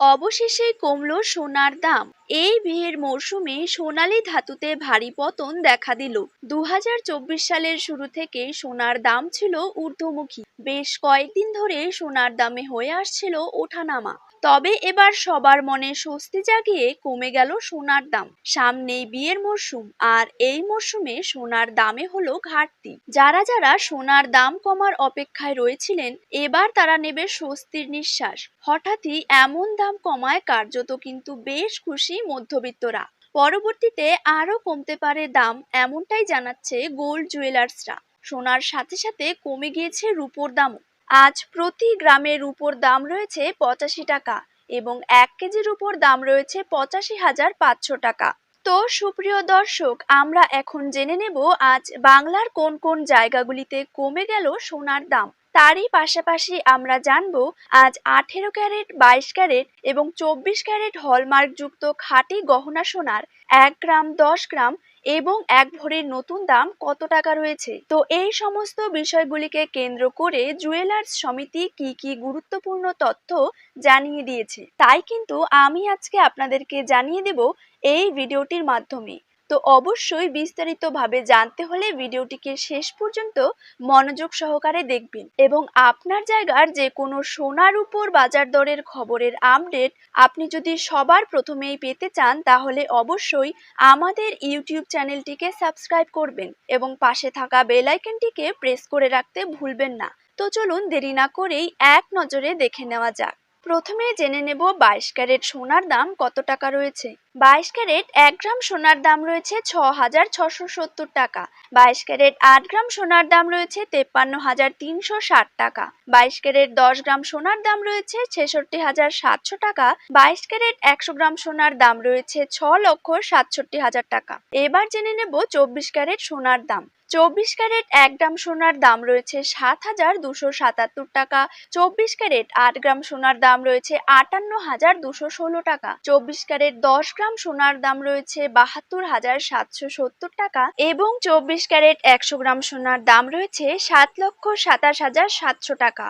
অবশেষে কমল সোনার দাম। এই বিয়ের মরশুমে সোনালী ধাতুতে ভারী পতন দেখা দিল। দুহাজার চব্বিশ সালের শুরু থেকে সোনার দাম ছিল ঊর্ধ্বমুখী। বেশ কয়েকদিন ধরে সোনার দামে হয়ে আসছিল ওঠানামা। তবে এবার সবার মনে স্বস্তি জাগিয়ে কমে গেল সোনার দাম। সামনেই বিয়ের মরশুম, আর এই মরশুমে সোনার দামে হলো ঘাটতি। যারা যারা সোনার দাম কমার অপেক্ষায় রয়েছিলেন, এবার তারা নেবে স্বস্তির নিঃশ্বাস। হঠাৎই এমন দাম কমায়, কার্যত কিন্তু বেশ খুশি মধ্যবিত্তরা। পরবর্তীতে আরও কমতে পারে দাম, এমনটাই জানাচ্ছে গোল্ড জুয়েলার্সরা। সোনার সাথে সাথে কমে গিয়েছে রূপোর দামও। আজ প্রতি গ্রামে রূপোর দাম রয়েছে পঁচাশি টাকা এবং এক কেজির উপর দাম রয়েছে পঁচাশি হাজার পাঁচশো টাকা। তো সুপ্রিয় দর্শক, আমরা এখন জেনে নেব আজ বাংলার কোন কোন জায়গাগুলিতে কমে গেল সোনার দাম। তারই পাশাপাশি আমরা জানব আজ আঠেরো ক্যারেট, বাইশ ক্যারেট এবং চব্বিশ ক্যারেট হলমার্কযুক্ত খাঁটি গহনা সোনার এক গ্রাম, দশ গ্রাম এবং এক ভরির নতুন দাম কত টাকা রয়েছে? তো এই সমস্ত বিষয়গুলিকে কেন্দ্র করে জুয়েলার্স সমিতি কি কি গুরুত্বপূর্ণ তথ্য জানিয়ে দিয়েছে। তাই কিন্তু আমি আজকে আপনাদেরকে জানিয়ে দেব এই ভিডিওটির মাধ্যমে। তো অবশ্যই বিস্তারিতভাবে জানতে হলে ভিডিওটিকে শেষ পর্যন্ত মনোযোগ সহকারে দেখবেন এবং আপনার জায়গার যে কোনো সোনার উপর বাজার দরের খবরের আপডেট আপনি যদি সবার প্রথমেই পেতে চান, তাহলে অবশ্যই আমাদের ইউটিউব চ্যানেলটিকে সাবস্ক্রাইব করবেন এবং পাশে থাকা বেল আইকনটিকে প্রেস করে রাখতে ভুলবেন না। তো চলুন দেরি না করেই এক নজরে দেখে নেওয়া যাক। প্রথমে জেনে নেব বাইশ ক্যারেট সোনার দাম কত টাকা রয়েছে। বাইশ ক্যারেট এক গ্রাম সোনার দাম রয়েছে ছ হাজার ছশো সত্তর টাকা। বাইশ ক্যারেট আট গ্রাম সোনার দাম রয়েছে তেপ্পান্ন হাজার তিনশো ষাট টাকা। বাইশ ক্যারেট দশ গ্রাম সোনার দাম রয়েছে ছেষট্টি হাজার সাতশো টাকা। বাইশ ক্যারেট একশো গ্রাম সোনার দাম রয়েছে ছ লক্ষ সাতষট্টি হাজার টাকা। এবার জেনে নেব চব্বিশ ক্যারেট সোনার দাম। চব্বিশ ক্যারেট এক গ্রাম সোনার দাম রয়েছে সাত হাজার দুশো সাতাত্তর টাকা। চব্বিশ ক্যারেট আট গ্রাম সোনার দাম রয়েছে আটান্ন হাজার দুশো ষোলো টাকা। চব্বিশ ক্যারেট দশ গ্রাম সোনার দাম রয়েছে বাহাত্তর হাজার সাতশো সত্তর টাকা এবং চব্বিশ ক্যারেট একশো গ্রাম সোনার দাম রয়েছে সাত লক্ষ সাতাশ হাজার সাতশো টাকা।